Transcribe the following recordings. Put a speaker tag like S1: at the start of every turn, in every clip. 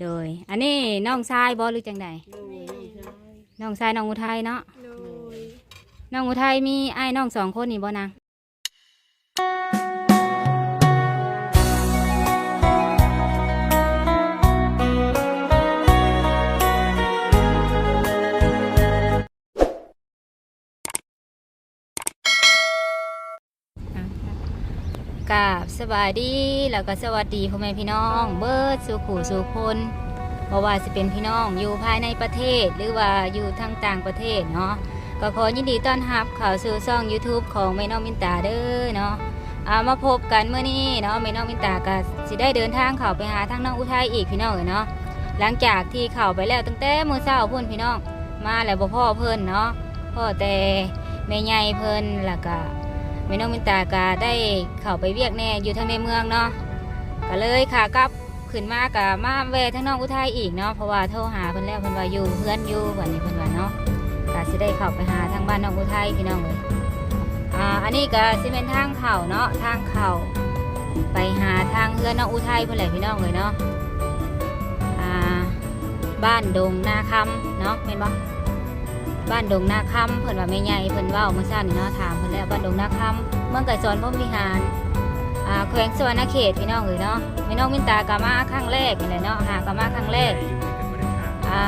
S1: โดย อันนี้น้องชายบ่หรือจังใด
S2: โดยน้องชาย
S1: น้องชายน้องอุทัยเนาะ
S2: โดย
S1: น้องอุทัยมีไอ้ายน้องสองคนนี่บ่นาง กราบสบายดีแล้วก็สวัสดีพ่อแม่พี่น้อง เบิร์ดสู่ขู่สู่คนบ่ว่าสิเป็นพี่น้องอยู่ภายในประเทศหรือว่าอยู่ทางต่างประเทศเนาะก็ขอยินดีต้อนรับเข้าสู่ช่อง YouTube ของแม่น้องมินตาเด้อเนาะอามาพบกันเมื่อนี้เนาะแม่น้องมินตาก็สิได้เดินทางเข้าไปหาทางน้องอุทัยอีกพี่น้องเอ้ยเนาะหลังจากที่เข้าไปแล้วตั้งแต่มื้อเช้าพุ่นพี่น้อง มาแล้วบ่พ่อเพิ่นเนาะพ่อแต่แม่ใหญ่เพิ่นแล้วก็ แม่น้องมินตาก็ได้เข้าไปเวียกแน่อยู่ทางในเมืองเนาะก็เลยค่ะกลับขึ้นมาก็มาแวะทางน้องอุทัยอีกเนาะเพราะว่าโทรหาเพิ่นแล้วเพิ่นว่าอยู่เพื่อนอยู่วันนี้เพิ่นว่าเนาะก็สิได้เข้าไปหาทางบ้านน้องอุทัยพี่น้องเลยอ่าอันนี้ก็สิเป็นทางเข่าเนาะทางเข่าไปหาทางเฮือนน้องอุทัยเพื่อนแหละพี่น้องเลยเนาะอ่าบ้านดงนาคำเนาะเป็นบ่ บ้านดงนาคำเพิ่นว่าไม่ใหญ่เพิ่นว่าเมื่อเช้านี่เนาะถามเพิ่นแล้วบ้านดงนาคำเมืองไก่ซอนพรหมวิหารอ่าแขวงสวรรณเขตพี่น้องเลยเนาะพี่น้องมินตากามาครั้งแรกนี่แหละเนาะหากามาครั้งแรกอ่า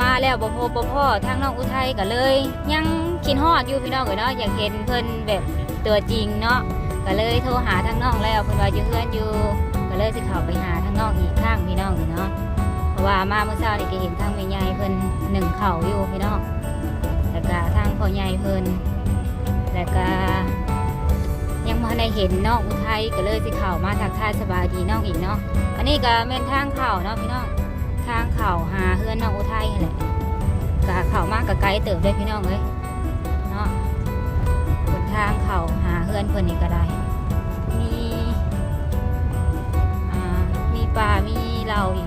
S1: มาแล้วบ่พบบ่พ่อทางน้องอุทัยก็เลย ยังคิดฮอดอยู่พี่น้องเอ้ยเนาะอยากเห็นเพิ่นแบบตัวจริงเนาะก็เลยโทรหาทางน้องแล้วเพิ่นว่าอยู่เฮือนอยู่ก็เลยสิเข้าไปหาทางน้องอีกข้างพี่น้องเลยเนาะ ว่ามาเมื่อเช้านี่ก็เห็นทางแม่ใหญ่เพิ่นหนึ่งเข่าอยู่พี่น้องแล้วก็ทางพ่อใหญ่เพิ่นแล้วก็ยังบ่ทันได้เห็นน้องอุทัยก็เลยสิเข้ามาทักทายสบายดีน้องอีกเนาะอันนี้ก็แม่นทางเข้าเนาะพี่น้องทางเข่าหาเฮือนน้องอุทัยนั่แหละกะเข่ามากกะไกลเติบได้พี่น้องเลยเนาะบนทางเข่าหาเฮือนเพิ่นนี่ก็ได้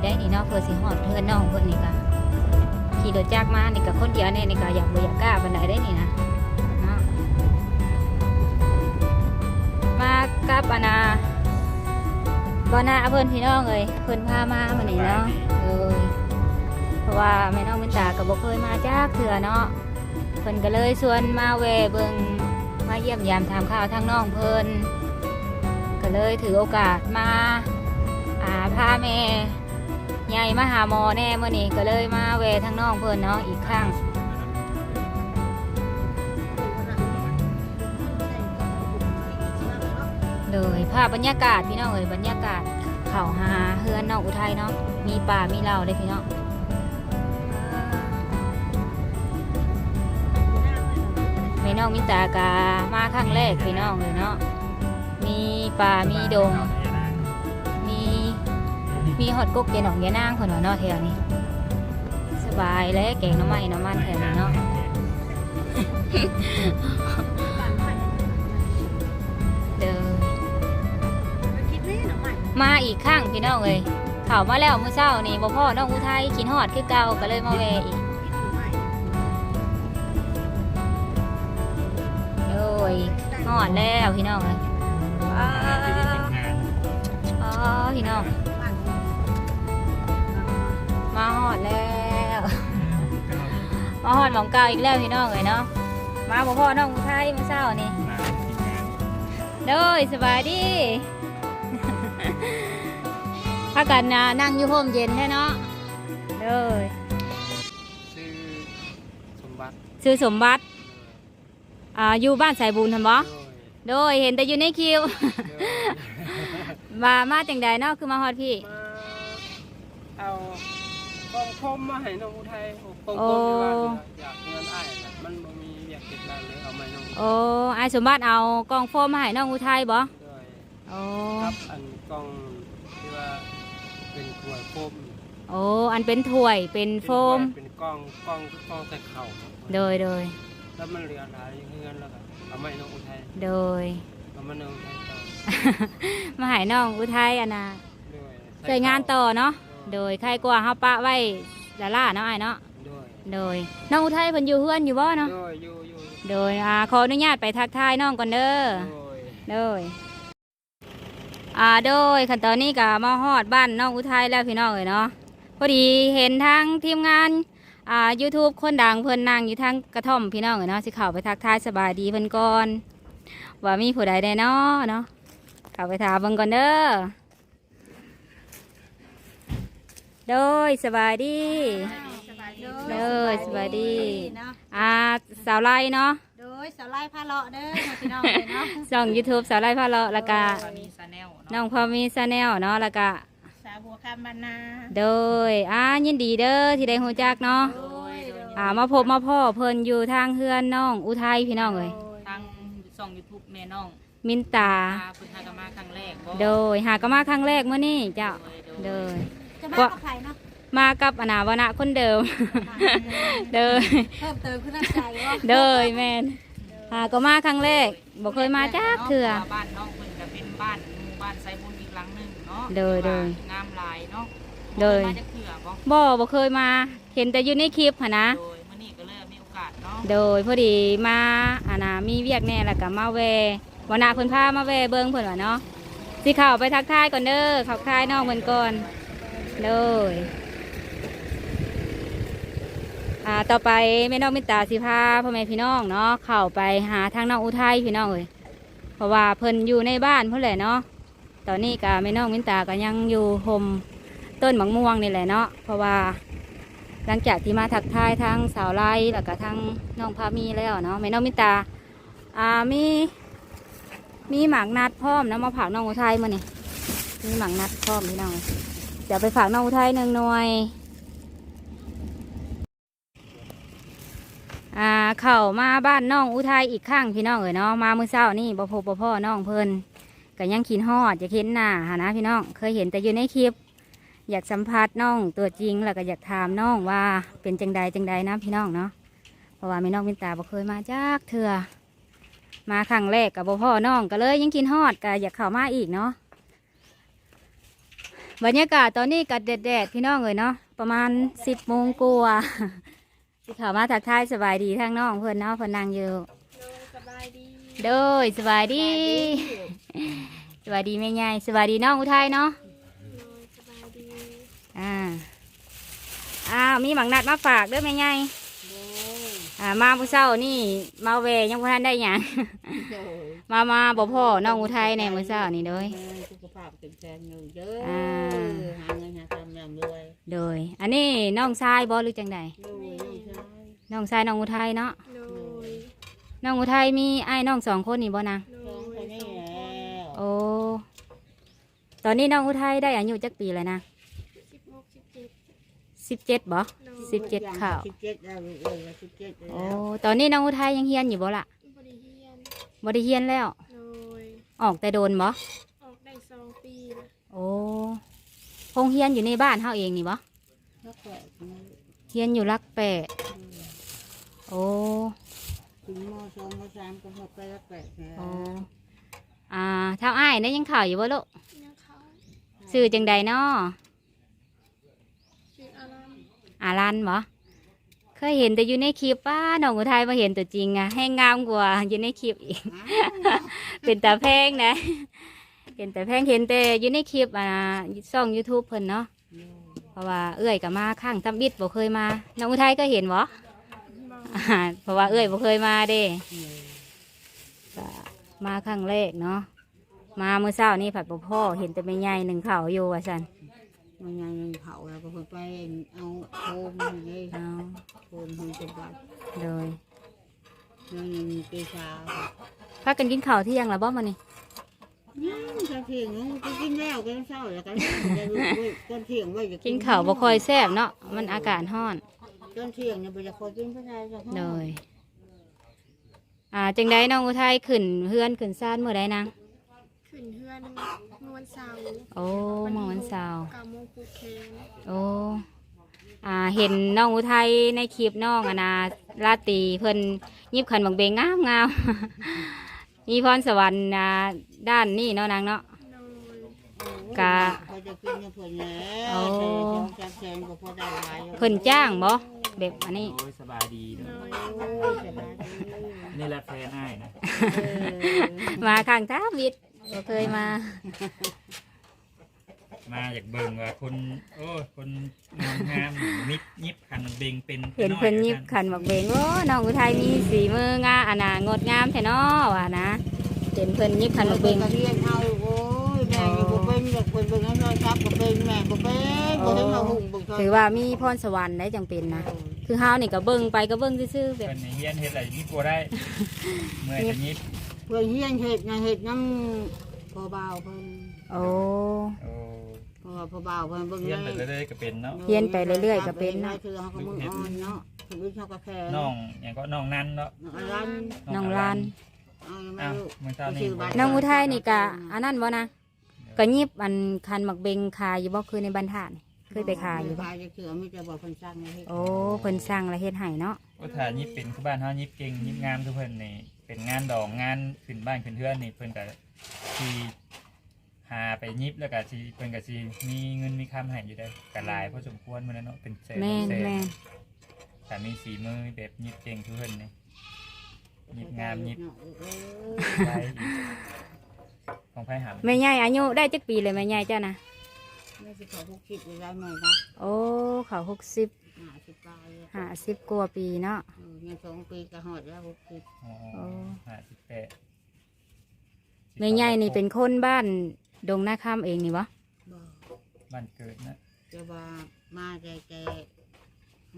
S1: ได้นี่เนาะเพื่อสิหอดเพื่อนน้องเพิ่อนนี่ก็ขี่รถจักรมานี่ก็คนเดียวเนี่ยนี่ก็อยากบ่อยากกล้าปานใดได้นี่นะมากับอานาบ่นาเพิ่อนพี่น้องเลยเพิ่อนพามามานี่เนาะเลยเพราะว่าแม่น้องมินตาก็บ่เคยมาจากเถื่อเนาะเพิ่อนก็เลยชวนมาแวเบิงมาเยี่ยมยามถามข่าวทางน้องเพิ่อนก็เลยถือโอกาสมาอาพาแม่ ใหญ่มาหาหมอแน่เมื่อนี้ก็เลยมาแวทางน้องเพิ่นเนาะอีกครั้งเลยภาพบรรยากาศพี่น้องเอ้ยบรรยากาศเขาหาเฮือนนองอุทัยเนาะมีป่ามีเหล้าเลยพี่น้องแม่น้องมิตากามาครั้งแรกพี่น้องเลยเนาะมีป่ามีดง มีหอดกกเจนของยานางคนว่าเนาะแถวนี้ สบายและแกงน้ำไม้น้ำมันแถวนี้เนาะเดิน
S2: มา
S1: อีกครั้งพี่น้องเลยเขามาแล้วมื้อเช้านี่บ่พ่อน้องอุทัยกินฮอดคือเก่าก็เลยมาแวะอีก
S2: คิดหน่อใหม่
S1: โอ้ยฮอดแล้วพี่น้องเลยอ๋อพี่น้อง มาฮอดแล้วมาฮอดหมองเก่าอีกแล้วพี่น้องเลยเนาะมาบ่พ่อน้องอุทัยมื้อเช้านี่โดยสบายดีพากันนะนั่งอยู่ห่มเย็นแท้เนาะโดย
S3: ชื่อสมบัติ
S1: ซื้อสมบัติอ่าอยู่บ้านสายบุญทำบ่
S3: โดย
S1: โดยเห็นแต่อยู่ในคิวมามาจังใดเนาะคือมาฮอดพี่
S3: มาเอา กองคมมาให้น้องอุทัยกอง
S1: โอ้
S3: คมที่ว่าอยากเงินอ้ายน่ะมันบ่มีอยากติดร้านเลยเอามาให้น้องอุทัย
S1: โอ้ไอายสมบัติเอากล่องโฟมมาให้น้องอุทัยบ่
S3: ด้วย
S1: โอ้
S3: ครับอันกองที่ว่าเป็นถ้วยโฟม
S1: โอ้อันเป็นถ้วยเป็นโฟม
S3: เป็นกองกองกองใส่เข่า
S1: โดยโดย
S3: แล้วมันเหลือหลายเงินแล้วก็เอามาให้น้องอุทัย
S1: โดย
S3: เอามาให้น้องอุทัยต่อ
S1: มาให้น้องอุทัยอันน่ะ
S3: ด้วย
S1: ใส่งานต่อเนาะ โด
S3: ด้วย
S1: ยใครกลัวเฮาปะไว้ละล่าเนาะไอายเนาะ
S3: ด้วย
S1: โดยน้องอุทัยเพิ่นอยู่เฮือนอยู่บ่เนาะ
S3: ด้วยอยู่อยู่
S1: โดยอ่าขออนุญาตไปทักทายน้องก่อนเด้อ
S3: ด้วย
S1: เลยอ่าโดยขั้นตอนนี้ก็มาฮอดบ้านน้องอุทัยแล้วพี่น้องเอ๋ยเนาะ พอดีเห็นทางทีมงานอ่า YouTube คนดังเพิ่นนั่งอยู่ทางกระท่อมพี่น้องเอ๋ยเนาะสิเข้าไปทักทายสบายดีเพิ่นก่อน ว่ามีผู้ใดได้เนาะเนาะเข้าไปถามเบิ่งก่อนเด้อ โดยสบายดี
S2: สบายดี
S1: เด้อสบายดี
S2: เนาะ
S1: อ่าสาวไล่เนาะ
S2: โดยสาวไล่พาเลาะเด้อพี่น้องเลยเนาะ
S1: ช่อง YouTube สาวไล่พาเลาะแล้วก็
S3: ตอนนี้ซาแนล
S1: น้องพอมีชาแนลเนาะแล้วก็
S2: สาวบัวคำบานนา
S1: โดยอ่ายินดีเด้อที่ได้ฮู้จักเนาะ
S2: โดยโดย
S1: อ่ามาพบมาพ่อเพิ่นอยู่ทางเฮือนน้องอุทัยพี่น้องเอ้ย
S3: ทางช่อง YouTube แม่น้อง
S1: มินตา
S3: พาเพิ่นหากนมาครั้งแรกบ่
S1: โดยหากนมาครั้งแรกมื้อนี้เจ้า
S3: โดย
S1: โดย
S2: จะมากับใครเนาะ
S1: มากับอนาวนะคนเดิม เดย
S2: เพิ่มเติมขึ้นน้ำใจว่า
S1: เดยแมนหากนมาครั้งแรกบ่เคยมาจักเถื่อ
S3: บ้านน้องเพิ่นก็เป็นบ้านหมู่บ้านไซบุญอีกหลังหนึงเนาะ
S1: โดยโดย
S3: งามหลายเนาะ
S1: โดย
S3: มาจากเถื่อบ่
S1: บ่บ่เคยมา เห็นแต่อยู่ในคลิปหั่นนะ
S3: โดยมื้อนี้ก็เลยมีโอกาสเนาะ
S1: โดยพอดีมาอานามีเวียกแน่แล้วก็มาแววันนาเพิ่นพามาแวเบิ่งเพิ่นว่าเนาะสิเข้าไปทักทายก่อนเด้อทักทายน้องเพิ่นก่อน โดยอ่าต่อไปแม่น้องมิตาสิพาพ่อแม่พี่น้องเนาะเข้าไปหาทางน้องอุทัยพี่น้องเอ้ยเพราะว่าเพิ่นอยู่ในบ้านเพิ่นแหละเนาะตอนนี้ก็แม่น้องมิตาก็ยังอยู่ห่มต้นมะม่วงนี่แหละเนาะเพราะว่าหลังจากที่มาทักทายทั้งสาวไล่แล้วก็ทั้งน้องพามีแล้วเนาะแม่น้องมิตาอ่ามีมีหมากนัดพร้อมนะมาฝากน้องอุทัยมาเนี่ยมีหมากนัดพร้อมพี่น้อง เดี๋ยวไปฝากน้องอุทัยหนึ่งหน่วยอ่าเข้ามาบ้านน้องอุทัยอีกครั้งพี่น้องเอ๋ยเนาะมาเมื่อเช้านี่บ่พบบ่พ่อน้องเพิ่นก็ยังขินฮอดจะเห็นหน้าหานะพี่น้องเคยเห็นแต่อยู่ในคลิป อยากสัมภาษณ์น้องตัวจริงแล้วก็อยากถามน้องว่าเป็นจังใดจังใดนะพี่น้องเนาะเพราะว่าแม่น้องมินตาบ่เคยมาจากเถื่อมาครั้งแรกกับบ่พ่อน้องก็เลยยังกินฮอดก็อยากเข้ามาอีกเนาะ บรรยากาศตอนนี้ก็แดดๆพี่น้องเลยเนาะประมาณสิบโมงกว่าสิเข้ามาทักทายสบายดีทางน้องเพื่อนเนาะเพื่อนนั่งอยู่
S2: สบายดี
S1: โดยสบายดีสบายดีแม่ใหญ่สบายดีน้องอุทัยเนาะ
S2: สบายดี
S1: อ่าอ้าวมีหมังนัดมาฝากเด้วยแม่ไง อ่ามาผู้เช้านี่มาแวยังพ่ทันได้หยังมามาบ่พ่อน้องอุทัยในมื้อเช้านี่เด้ย
S4: สุขภาพแข็งแรงอยู่เด้อ
S1: อ่า
S4: หาเงินหาทำอย่างรวย
S1: โดย อันนี้น้องชายบ่หรือจังใด
S4: รวยใช่
S1: น้องชายน้องอุทัยเนาะ
S2: โดย
S1: น้องอุทัยมีไอ้ายน้องสองคนนี่บ่นะ
S2: โด
S4: สองคนนี้แล้ว
S1: โอ้ตอนนี้น้องอุทัยได้อายุจักปีแล้วนะ
S2: สิบหกสิบเจ็ด
S1: สิบเจ็ดบ่
S2: โดย
S1: สิบเจ็ดข่าว
S4: สิบเจ็ดแล้วเออสิบเจ็ดแล้
S1: โอ้
S4: ว
S1: ตอนนี้น้องอุทัยยังเฮียนอยู่บ่ล่ะ
S2: บริเฮียน
S1: บ่ได้เฮียนแล้ว
S2: โดย
S1: ออกแต่โดนบ่
S2: ออกได้สองปีละ
S1: โอ้คงเฮียนอยู่ในบ้านเฮาเองนี่บ่
S4: แล้วก็
S1: เฮียนอยู่รักแปะโอ้
S4: ถึงมสองมสามก็หกไปแล้วแปดแล้ว
S1: โอ้อ่าเท้าอ้ายได้ยังข่าวอยู่บ่ลูก
S2: ยังเขา
S1: ซื้อจังใดน้อ
S2: ชื่ออาราม
S1: อารันบ่เคยเห็นแต่อยู่ในคลิปป้าน้องอุทัยมาเห็นตัวจริงอะให้งามกว่าอยู่ในคลิปอีก เป็นตาแพงนะ เห็นแต่แพงเห็นแต่อยู่ในคลิปอ่าช่อง YouTube เพิ่นเนาะเพราะว่าเอื้อยกับมาข้างทำบิดบ่เคยมาน้องอุทัยก็เห็นบ่
S2: บาง
S1: อ่าเพราะว่าเอื้อยบ่เคยมาเด้ก็มาครั้งแรกเนาะมาเมื่อเช้านี่ผัดบ่พ่อเห็นแต่ไม่ใหญ่หนึ่งเข่าวอยู่ว่าซั่น
S4: มันยังยังเผาแล้วก็คนไปเอาโคมนี่เลย
S1: เอา
S4: โคมหุ่นสมบัติ
S1: โดย
S4: ยังยังมีเกชา
S1: พากันกินข้าวเที่ยงแล้วบ่มื้อนี้
S4: ยังจะเที่ยงก็กินแล้วก็เศร้าแล้วกันต้นเที่ยงไว้จะ
S1: กินข้าวบ่ค่อยแซ่บเนาะมันอากาศร้อน
S4: ต้นเที่ยงเนี่ยบ่จะคอยกินเพื่อนอะไร
S1: โดยอ่าจังไดน้องอุทัยขึ้นเฮือนขึ้นซ่านมื้อใดนาง
S2: ขึ้นเฮือนเมื่อ วันเสาร์
S1: โอ้มื้อวันเสาร์
S2: เก้าโมงปลูกแคน
S1: โอ้อ่าเห็นน้องอุทัยในคลิปน้องอะนะราตรีเพิ่นยิบขันบังเบงงามงามมีพรสวรรค์นะด้านนี้เนาะนางเนาะ
S2: โดย
S1: กะ
S4: พอจะกินเนี่ยเพิ่นแล้
S1: โอ้
S4: วแต่สองสามแสนก็พอได้หลาย
S1: เพิ่นจ้างบ่แบบอันนี้
S5: โอ้ยสบายดีเน
S2: โด
S5: อะ
S2: ย
S4: โอ้ยสบายดี
S5: นี่แหละแฟนอ้ายนะ
S4: เออ
S1: มาข้างท้าวิทย์ บ่เคยมา
S5: มาจากเบิ่งว่าคนโอ้คนงามงามนิบยิบขันเบงเป็น
S1: เห็นเพิ่นยิบขันบักเบงโอ้น้องอุทัยมีสีมืองาอันน่ะงดงามแท้เนาะว่านะเห็นเพิ่นยิบขันบักเบง
S4: ก็เรียนเอาโอ้ยแม่อยู่บ่เป็นอยากเป็นเป็นน้อยครับบ่เป็นแม่บ่เป็นบ่ได้มาหุ่งบ่
S1: ถือว่ามีพรสวรรค์ได้จังเป็นนะคือเฮานี่ก็เบิ่งไปก็เบิ่งซื่อๆแบบ
S5: เป็นเฮียนเฮ็ดอะไรยิบบัวได้เมื่อยจะยิบ
S4: เพิ่นเฮียนเฮ็ดนะเฮ็ดนำพ่อบ่าวเพิ่น
S1: โอ้
S5: โอ้
S4: เพราะว่าพ่อบ่าวเพิ่นเบิ่ง
S5: เฮียนไปเรื่อยๆก็เป็นเนาะ
S1: เฮียนไปเรื่อยๆก็เป็น
S4: นะ
S1: เนาะ
S4: คือเฮาก็มืออ่อนเนาะชีวิตเฮาก็แค่
S5: น้องอย่างก็น้องนั่นเนาะ
S4: อรัน
S1: น้องลาน
S4: เอายังไม่
S5: อ้าว
S4: รู้
S5: เมื่อเช้านี้
S4: ชื่อบ้าน
S1: น้องอุทัยนี่ก็อันนั้นบ่นะก็ยิบอันคันบักเบงขายอยู่บ่คือในบรรทัดนี่เคยไปขายอยู่บ่
S4: ขายจะคือมีแต่บอกเพิ่นสร้างให้เฮ็ด
S1: โอ้เพิ่นสั่งแล้วเฮ็ดให้เนาะ
S5: ก็ถ่ายยิบเป็นคือบ้านเฮายิบเก่งยิบงามทุกเพิ่นนี่ เป็นงานดองงานขึ้นบ้านขึ้นเทือนนี่เพิ่นก็สิหาไปยิบแล้วก็สิเพิ่นก็สิมีเงินมีคำให้อยู่ได้ก็หลายพอสมควรมื้อนั้นเนาะเป็นแสน
S1: แม่น
S5: แสน
S1: แม่น
S5: แต่มีสีมือแบบยิบเก่งทุกเพิ่นนี่ยิบงามยิบ
S4: เออ
S5: ไว้อีกของไผหาม
S1: แม่ใหญ่อายุได้จักปีเลยแม่ใหญ่เจ้านะ
S4: ไม่สิเขาทุกคิดได้หน่อยนะ
S1: โอ้เขาหกสิบ
S4: หาสิบปลาย
S1: ห้าสิบกว่าปีเนาะ
S4: เออยังสองปีก็หอดแล้วหกสิบ
S5: อ๋อ
S1: โอ้
S5: ห้าสิบแปด
S1: แม่ใหญ่นี่เป็นคนบ้านดงนาคำเองนี่วะ
S4: บอก
S5: บ้านเกิดนะ
S4: จะว่ามาแต่แต่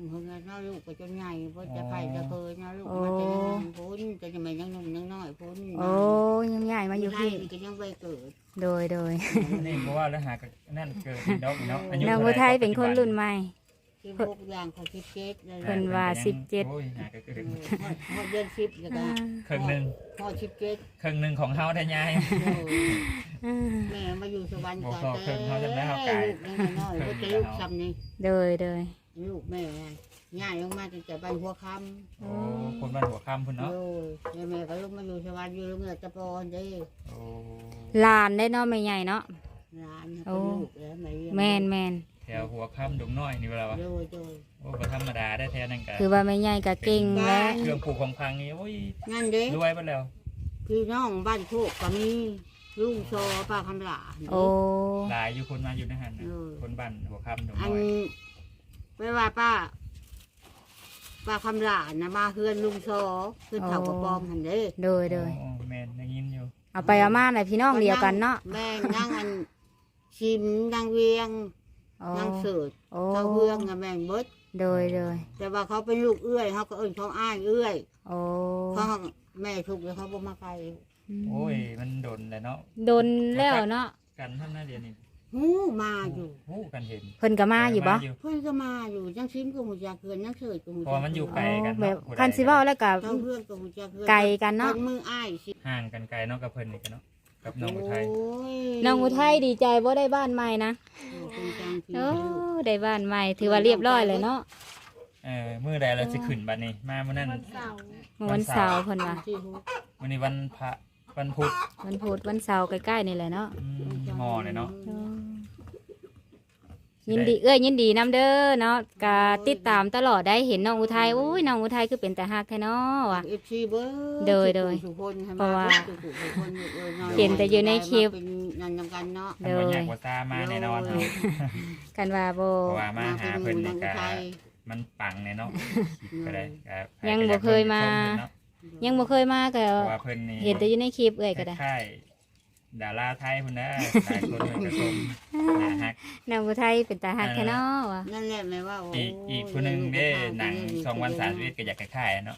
S4: เพิ่งเนาะลูกก็จนใหญ่เพราะจะไปจะเคยเนาะลูกมาแต่ยังพุ่นจะจะไม่ยังหนุ่มยังน้อยพุ่น
S1: โอ้ยังใหญ่มาอยู่
S4: ไล่
S1: พี่
S4: ก็ยังไปเกิด
S1: โดยโดย
S5: นี่เพราะว่าแล้วหากับนั่นเกิดอีกเนาะเนาะอายุ
S1: นาง
S5: ท่า
S1: อุ
S5: ไห
S1: ทัยเป็นคนรุ่นใหม่
S4: ที่พวกอย่างของคิดเจ็ดเลย
S1: เพิ่นว่าสิบเจ็ด
S5: โอ้ยหาก็เกิด
S4: หอดเดือนสิบแล้วก็
S5: ครึ่งหนึ่ง
S4: หอดสิบเจ็ด
S5: ครึ่งหนึ่งของเฮาได้ยาย
S1: อ่า
S4: แม่มาอยู่สวรรค์
S5: บอก
S4: ก่อน
S5: เขาเพิ่งเขาจะได้เข้าไก่
S4: ลูกน้อยๆก็จะลูกซ้ำนี่
S1: โดยโดย
S4: ลูกแม่ง่ายลงมาตั้งแต่บ้านหัวค
S5: โอ้คนบ้านหัวค่ำพุ่นำเนาะ
S4: โอ้ยแม่ก็ลงมาอยู่สวรรค์อยู่โรงเรียนตะปอนเด้
S5: โอ้
S1: หลานได้เนาะแม่ใหญ่เนาะ
S4: ร้านเป็นลูกแล้วแม่เลี้ยง
S1: แม่นแม่น
S5: แถ วหัวค่ำดงน้อยนี่เวลาวะ
S4: โดยโดย
S5: โอ้ก็ธรรมดาได้แท้นั่นกัน
S1: คือว่าแม่ใหญ่ก็เก่งและ
S5: เครื่องปลูกของพังนี่โอ้ย
S4: นั่นเด้
S5: รวยไปแล้ว
S4: พี่น้องบ้านโคกก็มีลุงโซป้าคำหลา
S1: โอ้
S5: หลายอยู่คนมาอยู่ในหันนะ
S4: เออ
S5: คนบ้านหัวค่ำดง
S4: อั
S5: น้
S4: น
S5: อย
S4: ไม่ว่าป้าป้าคำหลานะมาเฮือนลุงโซขึ้นเขากระปอมหันเด้
S1: โดยโดย
S5: โอ้แม่นได้ยินอยู่
S1: เอาไปเอามาเลยพี่น้องเดียวกันเนาะ
S4: แม่นั่งอันชิมนั่งเวียง
S1: โอ้
S4: นั่งเสิร์ช
S1: โอ้
S4: เขาเฮืองอะแม่งเบิด
S1: โดยโดย
S4: แต่ว่าเขาเป็นลูกเอื้อยเขาก็เอิ้นเขาอ้ายเอื้อย
S1: โอ้
S4: เขาแม่ถูกแล้วเขาบ่มาไกล
S5: โอ้ย มันโดนแหละเนาะ
S1: โดนแล้วเนาะ
S5: กันท่านน่าเรียนนี่
S4: หูมาอยู่
S5: โอ้กันเห็น
S1: เพิ่นก็มาอยู่บ่
S4: เพิ่นก็มาอยู่จังซิมก็หูจักเกินจังเสิร์ชก็หู
S5: เพราะมันอยู่ไกลกัน
S1: แบ
S5: เนาะ
S1: บ
S5: ผู้ใด
S1: คันสิเว้าแล้วก็
S4: เขาเพื่อนก็หูจักเกิน
S1: ไกลกันเนาะ
S4: พิ่มืออ้ายสิ
S5: ห่างกันไกลเนาะกับเพิ่นนี่กันเนาะ กับน้องอุทัย
S4: โอ้ย
S1: น้องอุทัยดีใจบ่ได้บ้านใหม่นะ
S4: โอ้เป็นจังที่
S1: โอ้ได้บ้านใหม่ถือว่าเรียบร้อยเลยเนาะ
S5: เออมื้อใดเราสิขึ้นบัดนี้ มามื้อนั้น
S2: วันเสาร์
S1: เมื่อวันเสาร์เพิ่นว่า
S4: ที่หู
S5: มื้อนี้วันพระวันพุธ
S1: วันพุธวันเสาร์ใกล้ๆนี่แหละเนาะ
S5: อืมหมอเลยเนาะ
S1: ยินดีเอ้ยยินดีน้ำเด้อเนาะก็ติดตามตลอดได้เห็นน้องอุทัยอุ้ยน้องอุทัยคือเป็นแต่ฮักแท้เนาะว่ะ
S4: เอฟซีเบิร์
S1: โดยโดย
S4: สุคนให้ม
S1: เพราะว่า
S4: สุขุสุคนอยู่ออ
S1: เห็นแต่อยู่ในคลิป
S4: เป็นนันนำกันเนาะ
S5: คันบ่อยากว่าซามาแน่นอนเนาะ
S1: กันว่าโบ
S5: เพราะว่ามาหาเพิ่น
S4: เป็
S5: นี่
S4: น
S5: ก็
S4: ไทย
S5: มันปังแน่เนาะก็ได้ก็
S1: ยังบ่เคยมา ยังบ่เคยมาก็
S5: เพราะว่าเพิ่นนี่
S1: เห็นแต่อยู่ในคลิปเอ้ยก็ได้
S5: คล้ายๆ ดาราไทยพุ่นนะหลายคนเพิ่นก็ชมน่าฮัก
S1: น้องอุทัยเป็นแต่ฮักแท้เนาะว่ะ
S4: นั่นแหละแม่ว่าโอี
S5: กอีกผู้หนึงเด้หนังสองวันสามชีวิตก็อยากคล้ายๆเนาะ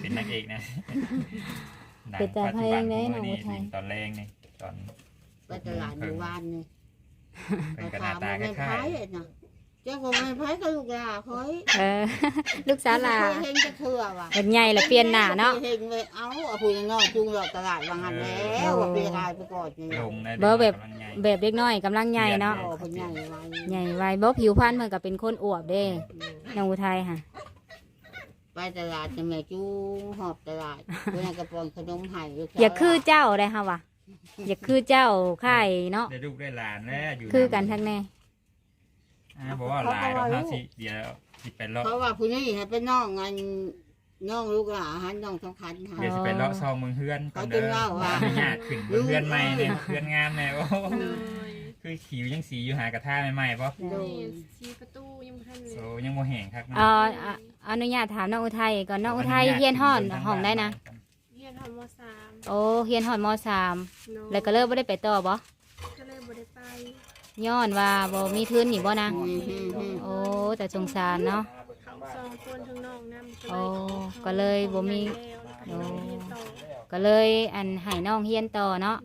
S5: เป็นนางเอกนะหนัง
S1: เป็นแต่เพลงเด้น้อง
S5: นี่
S1: อุทัย
S5: ตอนแรงนี่ตอน
S4: ไปตลาดหมู่บ้านนี่
S5: เป็นกระ
S4: ถา
S5: ดามษตา
S4: ว่า
S5: ค
S4: แม่ไผ่
S5: ล้าย
S4: น่ะ เจ้าของแม่ไผ่ก็ลูกหลาคอย
S1: เออ ลูกสาวหลา
S4: เคยเห็นจะเถื่อว่ะ
S1: เป็นใหญ่ละเปลี่ยนหน้าเนาะ
S4: เห็นเลยเอาเอาผู้น้อยจุงหลอกตลาดวางหันแล้วว่าเปลี่ยนกายไปก่อนนี่
S5: ๆลงนะ
S1: บ่แบบ
S5: กำลังใหญ่
S1: แบบเล็กน้อยกำลังใหญ่เนาะ
S4: โอ้คนใหญ่ไว้
S1: ใหญ่ไวบ่ผิวพรรณมันก็เป็นคนอวบเด้น้องอุทัยค่ะ
S4: ไปตลาดจะแม่จูงหอบตลาดเพื่อนกระปองขนมไห้ลูกสว
S1: อย่าคือเจ้าได้ค่ะว่ะอย่าคือเจ้าค่ายเนาะ
S5: ได้ลูกได้หลานแล้วอยู่
S1: คือกันทั้งแน่
S5: อ่าบอกว่าหลายเราห้าสิเดี๋ยวสิไปรอบ
S4: เพราะว่าผู้นี้ให้เป็นน้องอันน้องลูกหลานหันน้องสำคัญหา
S5: เดี๋ยวสิไปเลาะซองเมืองเฮือนก่อน
S4: เขา
S5: เด้
S4: จึง
S5: อ
S4: เล่าว่า
S5: อนุญาตขึ้นเมืองเฮือนใหม่เนี่ยเฮือนงามแน่โอ้
S2: โดย
S5: คือขิวยังสีอยู่หากระทะใหม่ๆบ่
S4: โดย
S2: นี่สีประตูยังบ่ทันเลย
S5: โซยังบ่แห้งครับ
S1: เอ่ออะอนุญาตถามน้องอุทัยก่อนน้องอุทัยเฮียนห้อนห้องได้นะ
S2: เรียนทำมสาม
S1: โอ้เฮียนห้อนมสาม
S2: โดย
S1: แล้วก็เลิกบ่ได้ไปต่อบ่
S2: ก็เลยบ่ได้ไป
S1: ย้อนว่าบ่มีทุนนี่บ่นะ
S4: อืมอืมอืม
S1: โอ้แต่สงสารเนาะ
S2: เขาสองคนทั้งน้องนำ
S1: โอ้ก็เลยบ่มี
S2: โอ้เรียนต่อ
S1: ก็เลยอันให้น้องเฮียนต่อเนาะ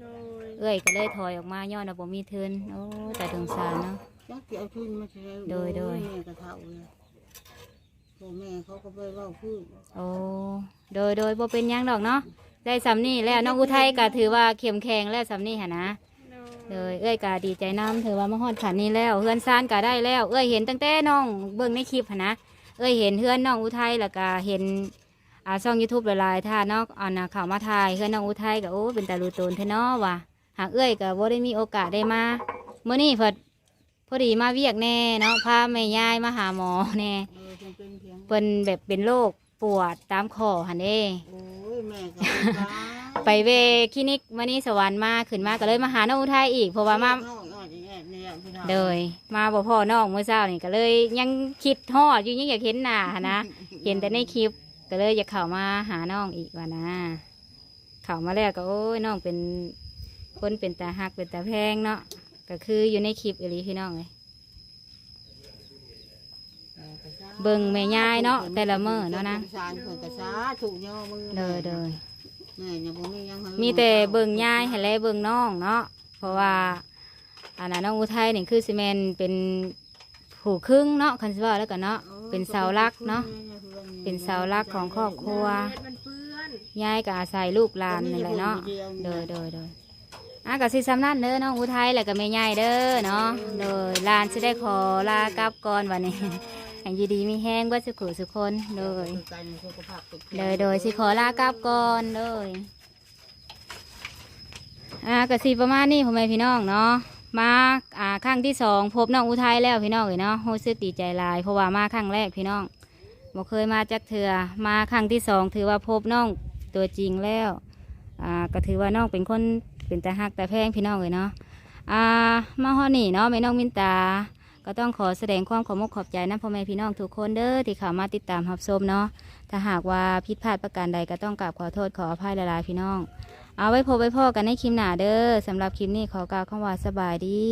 S2: โดย
S1: เอ้ยก็เลยถอยออกมาย้อนว่าบ่มีทุนโอ้แต่สงสารเนาะ
S4: จักสิเอาทุนมาใช้
S1: โดยโดย
S4: แม่กระเท่าเลยพ่อแม่เขาก็ไปเว่าพูด
S1: โอ้โดยโดยบ่เป็นหยังดอกเนาะได้สำนี่แล้วน้องอุทัยก็ถือว่าเข้มแข็งแล้วสำนี่หั่นนะ
S2: โด
S1: เลยยเอ้ยก็ดีใจน้ำถือว่ามาฮอดขันนี้แล้วเฮือนซานก็ได้แล้ว เอ้ยเห็นตั้งแต่น้องเบิ่งในคลิปหั้นนะเอ้ยเห็นเฮือนน้องอุทัยแล้วก็เห็นอ่าช่องยูทูบหลายๆท่านเนาะเอาน่ะข่าวมาถ่ายเฮือนน้องอุทัยก็โอ้เป็นตาลูโตนเทเนาะว่ะหากเอ้ยก็บ่ได้มีโอกาสได้มาเมื่อนี้พอพอดีมาเวียกแน่เนาะพาแม่ยายมาหาหมอแน่
S4: เออเป็นเป็นเพียง
S1: เพิ่นแบบเป็นโรคปวดตามคอหันเด้
S4: โอ้ยแม่ก็เป็นบ้า
S1: ไปเวคลินิกมื่อนี้สวรรค์มาขึ้นมาก็เลยมาหาน้องอุทัยอีกเพราะว่ามา
S4: เข้อ่อนแอดเนี่ยพี่น้อง
S1: เดยมาบ่พ่อน้องเมื่อเช้านี่ก็เลยยังคิดฮอดอยู่ยังอยากเห็นหน้าหั้นนะเห็นแต่ในคลิปก็เลยอยากเข้ามาหาน้องอีกว่านะ เข้ามาแล้วก็โอ้ยน้องเป็นคนเป็นตาหักเป็นตาแพงเนาะก็คืออยู่ในคลิปอีหลีพี่น้องเลยเบิ่งแม่ยายเนาะแต่ละมื้อเนาะนะ
S4: สารเพิ่นก็สาถูกย่อมือ
S1: เดยเดย
S4: แม่ยังบ่มีหยังให้
S1: มีแต่เบิ่งยายให้แลเบิ่งน้องเนาะเพราะว่าอันนั้นน้องอุทัยนี่คือซีเมนเป็นผู้ครึ่งเนาะคันสิว่าแล้วกันเนาะเป็นเสาหลักเนาะเป็นเสาหลักของครอบครัว
S2: เฮ็ดมันเปื้อน
S1: ยายก็อาศัยลูกหลานนี่แหละเนาะโดยโดยโดยอะก็สิสำนันเด้อน้องอุทัยแล้วก็แม่ยายเด้อเนาะโดยหลานสิได้ขอลากลับก่อนวันนี้ ให้อยีดีมีแห้งว่าสุขุสุคนโดยโดยโดยสิขอลากลับก่อนโดยอ่ากสิประมาณนี้พ่อแม่พี่น้องเนาะ มาอ่าครั้งที่สองพบน้องอุทัยแล้วพี่น้องเอ้ยเนาะรู้สึกดีใจหลายเพราะว่ามาครั้งแรกพี่น้องบ่เคยมาจักเถื่อมาครั้งที่สองถือว่าพบน้องตัวจริงแล้วอ่าก็ถือว่าน้องเป็นคนเป็นตาหักตาแพงพี่น้องเลยเนาะอ่ามาฮอดนี่เนาะแม่น้องมินตา ก็ต้องขอแสดงความขอบมกขอบใจน้ำพ่อแม่พี่น้องทุกคนเด้อที่เข้ามาติดตามรับชมเนาะถ้าหากว่าผิดพลาดประการใดก็ต้องกราบขอโทษขออภัยหลายๆพี่น้อง เอาไว้พบไว้พ่อกันในคลิปหน้าเด้อสำหรับคลิปนี้ขอกล่าวคำว่าสบายดี